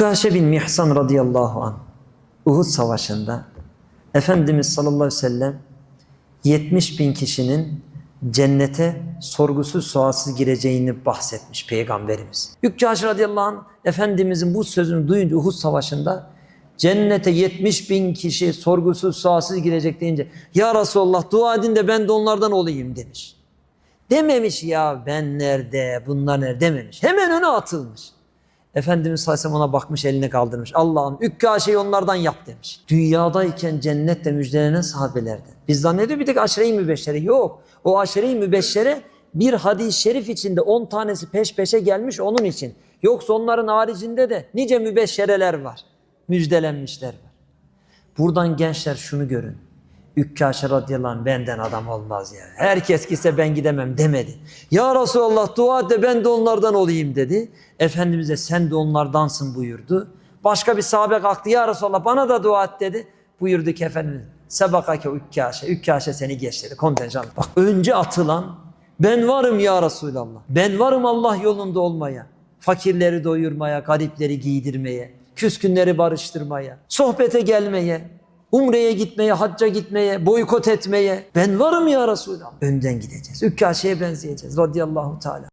Ükkaşe bin Mihsan radıyallahu an Uhud savaşında Efendimiz sallallahu aleyhi ve sellem 70 bin kişinin cennete sorgusuz sualsiz gireceğini bahsetmiş Peygamberimiz. Ükkaşe radıyallahu anh Efendimizin bu sözünü duyunca Uhud savaşında cennete 70 bin kişi sorgusuz sualsiz girecek deyince Ya Resulallah dua edin de ben de onlardan olayım demiş. Dememiş ya ben nerede bunlar nerede dememiş. Hemen öne atılmış. Efendimiz sallallahu aleyhi ve sellem ona bakmış elini kaldırmış. Allah'ım ükkaşeyi onlardan yap demiş. Dünyadayken cennetle müjdelenen sahabelerden. Biz zannediyor bir tek aşire-i mübeşşere. Yok. O aşire-i mübeşşere bir hadis-i şerif içinde 10 tanesi peş peşe gelmiş onun için. Yoksa onların haricinde de nice mübeşşereler var. Müjdelenmişler var. Buradan gençler şunu görün. Ükkaşe radıyallahu anh benden adam olmaz ya. Herkes gitse ben gidemem demedi. Ya Resulallah dua et de ben de onlardan olayım dedi. Efendimiz de sen de onlardansın buyurdu. Başka bir sahabe kalktı ya Resulallah bana da dua et dedi. Buyurdu ki Efendimiz sebakake ükkaşe. Ükkaşe seni geç dedi kontenjan. Bak önce atılan ben varım ya Resulallah. Ben varım Allah yolunda olmaya. Fakirleri doyurmaya, garipleri giydirmeye, küskünleri barıştırmaya, sohbete gelmeye, Umre'ye gitmeye, hacca gitmeye, boykot etmeye. Ben varım ya Resulallah. Önden gideceğiz. Ükkaşe'ye benzeyeceğiz radıyallahu teala.